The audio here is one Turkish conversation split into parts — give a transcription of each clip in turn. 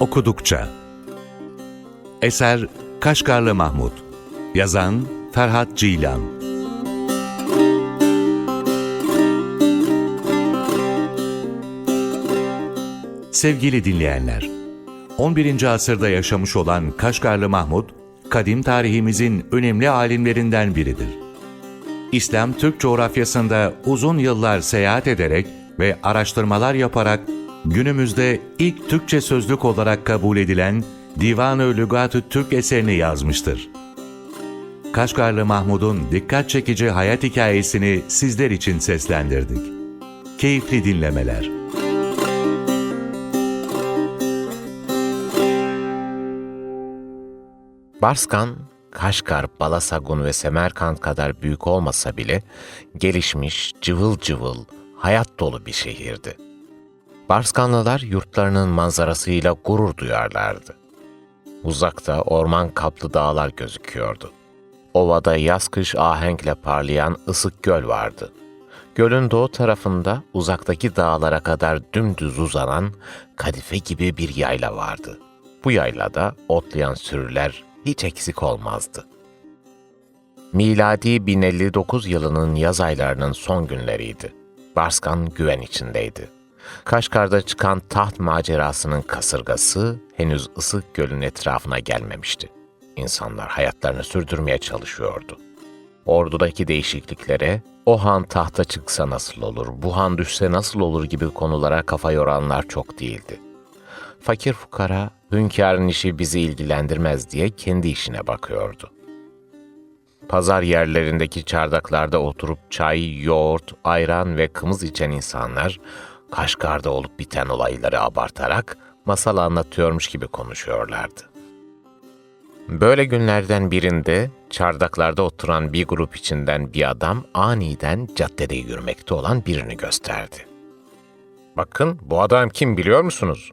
okudukça. Eser Kaşgarlı Mahmut. Yazan Ferhat Cilan. Sevgili dinleyenler, 11. asırda yaşamış olan Kaşgarlı Mahmud, kadim tarihimizin önemli alimlerinden biridir. İslam Türk coğrafyasında uzun yıllar seyahat ederek ve araştırmalar yaparak günümüzde ilk Türkçe sözlük olarak kabul edilen Divan-ı Lügat-ı Türk eserini yazmıştır. Kaşgarlı Mahmud'un dikkat çekici hayat hikayesini sizler için seslendirdik. Keyifli dinlemeler. Barskan, Kaşgar, Balasagun ve Semerkant kadar büyük olmasa bile gelişmiş, cıvıl cıvıl, hayat dolu bir şehirdi. Barskanlılar yurtlarının manzarasıyla gurur duyarlardı. Uzakta orman kaplı dağlar gözüküyordu. Ovada yaz kış ahenkle parlayan ısık göl vardı. Gölün doğu tarafında uzaktaki dağlara kadar dümdüz uzanan kadife gibi bir yayla vardı. Bu yaylada otlayan sürüler hiç eksik olmazdı. Miladi 1059 yılının yaz aylarının son günleriydi. Barskan güven içindeydi. Kaşgar'da çıkan taht macerasının kasırgası henüz ısık gölün etrafına gelmemişti. İnsanlar hayatlarını sürdürmeye çalışıyordu. Ordudaki değişikliklere, o han tahta çıksa nasıl olur, bu han düşse nasıl olur gibi konulara kafa yoranlar çok değildi. Fakir fukara, hünkârın işi bizi ilgilendirmez diye kendi işine bakıyordu. Pazar yerlerindeki çardaklarda oturup çay, yoğurt, ayran ve kımız içen insanlar, Kaşgar'da olup biten olayları abartarak masal anlatıyormuş gibi konuşuyorlardı. Böyle günlerden birinde çardaklarda oturan bir grup içinden bir adam aniden caddede yürümekte olan birini gösterdi. Bakın bu adam kim biliyor musunuz?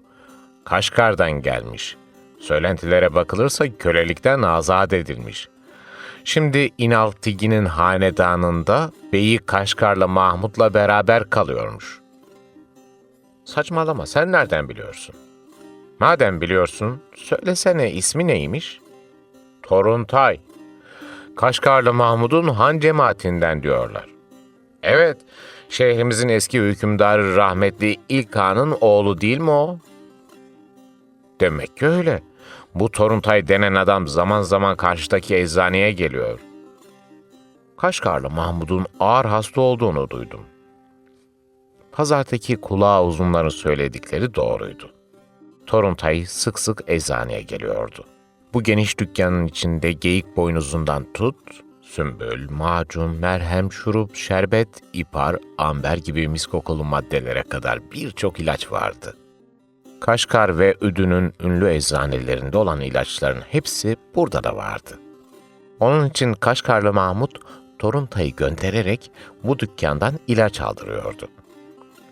Kaşgar'dan gelmiş. Söylentilere bakılırsa kölelikten azat edilmiş. Şimdi İnaltigi'nin hanedanında beyi Kaşgar'la Mahmut'la beraber kalıyormuş. Saçmalama sen nereden biliyorsun? Madem biliyorsun söylesene ismi neymiş? Toruntay. Kaşgarlı Mahmud'un han cemaatinden diyorlar. Evet, şehrimizin eski hükümdarı rahmetli İlk Han'ın oğlu değil mi o? Demek ki öyle. Bu Toruntay denen adam zaman zaman karşıdaki eczaneye geliyor. Kaşgarlı Mahmud'un ağır hasta olduğunu duydum. Pazartaki kulağa uzunların söyledikleri doğruydu. Toruntay sık sık eczaneye geliyordu. Bu geniş dükkanın içinde geyik boynuzundan tut, sümbül, macun, merhem, şurup, şerbet, ipar, amber gibi mis kokulu maddelere kadar birçok ilaç vardı. Kaşkar ve Üdü'nün ünlü eczanelerinde olan ilaçların hepsi burada da vardı. Onun için Kaşkarlı Mahmut, Toruntay'ı göndererek bu dükkandan ilaç aldırıyordu.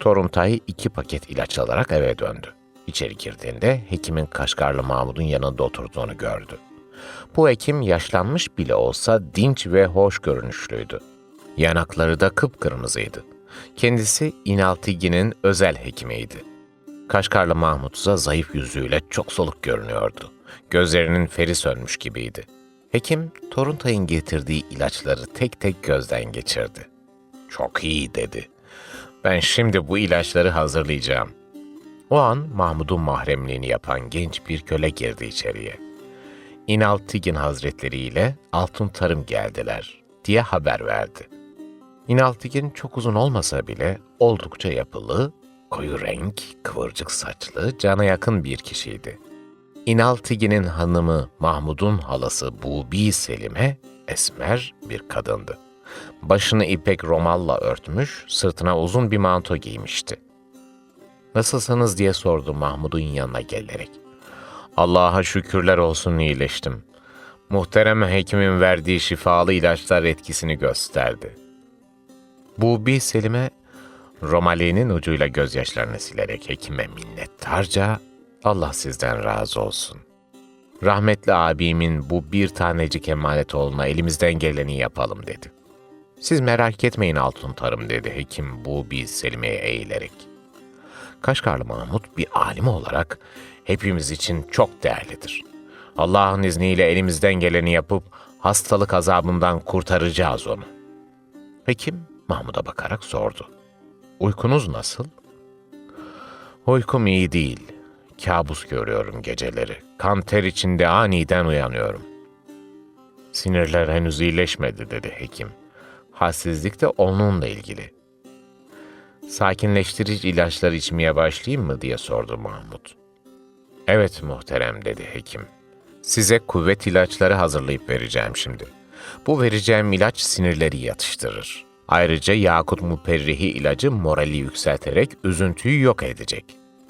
Toruntay iki paket ilaç alarak eve döndü. İçeri girdiğinde hekimin Kaşgarlı Mahmud'un yanında oturduğunu gördü. Bu hekim yaşlanmış bile olsa dinç ve hoş görünüşlüydü. Yanakları da kıpkırmızıydı. Kendisi İnaltigi'nin özel hekimiydi. Kaşgarlı Mahmud ise zayıf yüzüyle çok soluk görünüyordu. Gözlerinin feri sönmüş gibiydi. Hekim, Toruntay'ın getirdiği ilaçları tek tek gözden geçirdi. Çok iyi dedi. Ben şimdi bu ilaçları hazırlayacağım. O an Mahmud'un mahremliğini yapan genç bir köle girdi içeriye. İnal Tigin Hazretleri ile Altın Tarım geldiler diye haber verdi. İnal Tigin çok uzun olmasa bile oldukça yapılı, koyu renk, kıvırcık saçlı, cana yakın bir kişiydi. İnal Tigin'in hanımı Mahmud'un halası Bubi Selime esmer bir kadındı. Başını ipek romalla örtmüş, sırtına uzun bir manto giymişti. Nasılsınız diye sordu Mahmud'un yanına gelerek. Allah'a şükürler olsun iyileştim. Muhterem hekimin verdiği şifalı ilaçlar etkisini gösterdi. Bu bir Selim'e Romali'nin ucuyla gözyaşlarını silerek hekime minnettarca Allah sizden razı olsun. Rahmetli abimin bu bir tanecik emanet oğluna elimizden geleni yapalım dedi. Siz merak etmeyin altın tarım dedi hekim bu bir Selime'ye eğilerek. Kaşgarlı Mahmut bir alim olarak hepimiz için çok değerlidir. Allah'ın izniyle elimizden geleni yapıp hastalık azabından kurtaracağız onu. Hekim Mahmud'a bakarak sordu. Uykunuz nasıl? Uykum iyi değil. Kabus görüyorum geceleri. Kan ter içinde aniden uyanıyorum. Sinirler henüz iyileşmedi dedi hekim. Halsizlik de onunla ilgili. Sakinleştirici ilaçlar içmeye başlayayım mı diye sordu Mahmut. Evet muhterem dedi hekim. Size kuvvet ilaçları hazırlayıp vereceğim şimdi. Bu vereceğim ilaç sinirleri yatıştırır. Ayrıca Yakut Muperrihi ilacı morali yükselterek üzüntüyü yok edecek.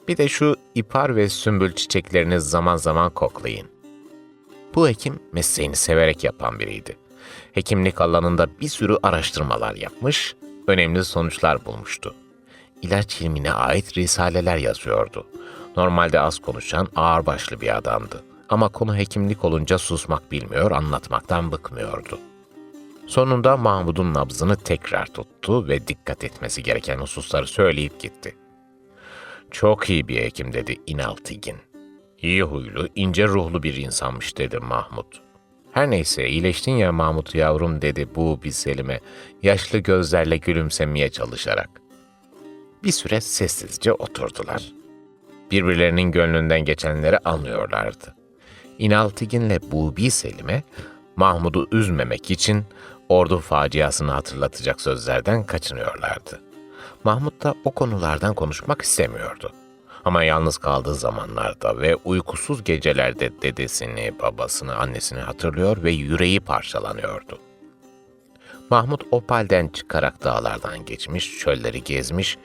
Bir de şu ipar ve sümbül çiçeklerini zaman zaman koklayın. Bu hekim mesleğini severek yapan biriydi. Hekimlik alanında bir sürü araştırmalar yapmış, önemli sonuçlar bulmuştu. İlaç ilmine ait risaleler yazıyordu. Normalde az konuşan, ağırbaşlı bir adamdı. Ama konu hekimlik olunca susmak bilmiyor, anlatmaktan bıkmıyordu. Sonunda Mahmud'un nabzını tekrar tuttu ve dikkat etmesi gereken hususları söyleyip gitti. Çok iyi bir hekim dedi İnal Tigin. İyi huylu, ince ruhlu bir insanmış dedi Mahmud. Her neyse iyileştin ya Mahmut yavrum dedi bu bir Selim'e yaşlı gözlerle gülümsemeye çalışarak. Bir süre sessizce oturdular. Birbirlerinin gönlünden geçenleri anlıyorlardı. İnal Tigin'le Bubi Selim'e Mahmud'u üzmemek için ordu faciasını hatırlatacak sözlerden kaçınıyorlardı. Mahmud da o konulardan konuşmak istemiyordu. Ama yalnız kaldığı zamanlarda ve uykusuz gecelerde dedesini, babasını, annesini hatırlıyor ve yüreği parçalanıyordu. Mahmud Opal'den çıkarak dağlardan geçmiş, çölleri gezmiş,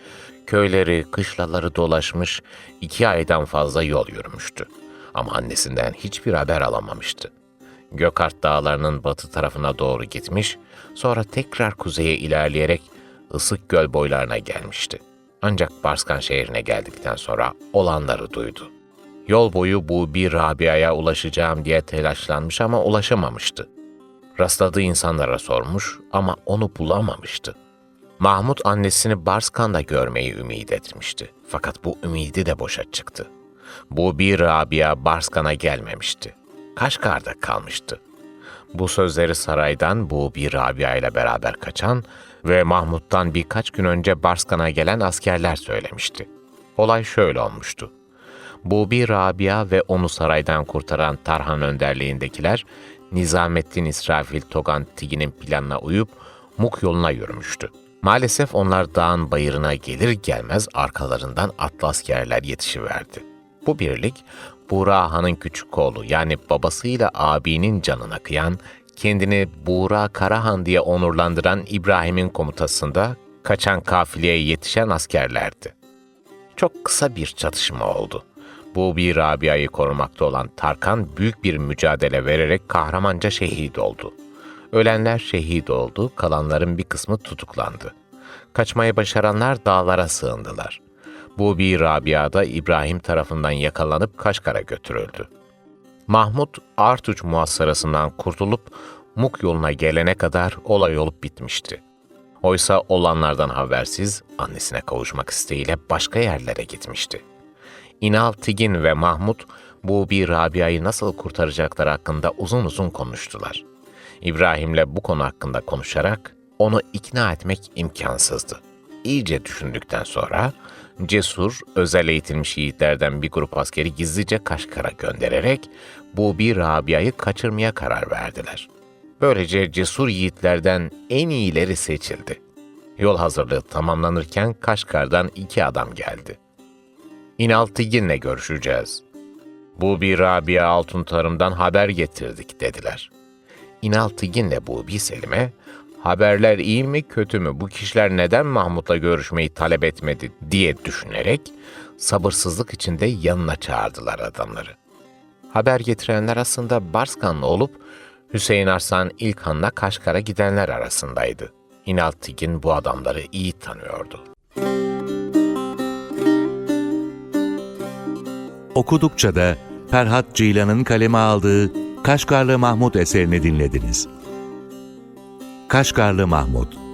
köyleri, kışlaları dolaşmış, iki aydan fazla yol yürümüştü. Ama annesinden hiçbir haber alamamıştı. Gökart dağlarının batı tarafına doğru gitmiş, sonra tekrar kuzeye ilerleyerek Isık Göl boylarına gelmişti. Ancak Barskan şehrine geldikten sonra olanları duydu. Yol boyu bu bir Rabia'ya ulaşacağım diye telaşlanmış ama ulaşamamıştı. Rastladığı insanlara sormuş ama onu bulamamıştı. Mahmut annesini Barskan'da görmeyi ümit etmişti. Fakat bu ümidi de boşa çıktı. Bu bir Rabia Barskan'a gelmemişti. Kaşgar'da kalmıştı. Bu sözleri saraydan bu bir Rabia ile beraber kaçan ve Mahmut'tan birkaç gün önce Barskan'a gelen askerler söylemişti. Olay şöyle olmuştu. Bu bir Rabia ve onu saraydan kurtaran Tarhan önderliğindekiler Nizamettin İsrafil Togan Tigi'nin planına uyup Muk yoluna yürümüştü. Maalesef onlar dağın bayırına gelir gelmez arkalarından atlı askerler yetişiverdi. Bu birlik Buğra Han'ın küçük oğlu yani babasıyla abinin canına kıyan, kendini Buğra Karahan diye onurlandıran İbrahim'in komutasında kaçan kafileye yetişen askerlerdi. Çok kısa bir çatışma oldu. Bu bir Rabia'yı korumakta olan Tarkan büyük bir mücadele vererek kahramanca şehit oldu. Ölenler şehit oldu, kalanların bir kısmı tutuklandı. Kaçmayı başaranlar dağlara sığındılar. Bu bir Rabia'da İbrahim tarafından yakalanıp Kaşgar'a götürüldü. Mahmud Artuç muhasarasından kurtulup Muk yoluna gelene kadar olay olup bitmişti. Oysa olanlardan habersiz annesine kavuşmak isteğiyle başka yerlere gitmişti. İnal Tigin ve Mahmud bu bir Rabia'yı nasıl kurtaracakları hakkında uzun uzun konuştular. İbrahim'le bu konu hakkında konuşarak onu ikna etmek imkansızdı. İyice düşündükten sonra cesur, özel eğitilmiş yiğitlerden bir grup askeri gizlice Kaşgar'a göndererek bu bir Rabia'yı kaçırmaya karar verdiler. Böylece cesur yiğitlerden en iyileri seçildi. Yol hazırlığı tamamlanırken Kaşgar'dan iki adam geldi. İnaltıgin'le görüşeceğiz. Bu bir Rabia Altun Tarım'dan haber getirdik dediler. İnaltıgin'le bu bir Selim'e haberler iyi mi kötü mü bu kişiler neden Mahmut'la görüşmeyi talep etmedi diye düşünerek sabırsızlık içinde yanına çağırdılar adamları. Haber getirenler aslında Barskanlı olup Hüseyin Arslan İlkan'la Kaşgar'a gidenler arasındaydı. İnaltigin bu adamları iyi tanıyordu. Okudukça da Ferhat Ceylan'ın kaleme aldığı Kaşgarlı Mahmut eserini dinlediniz. Kaşgarlı Mahmut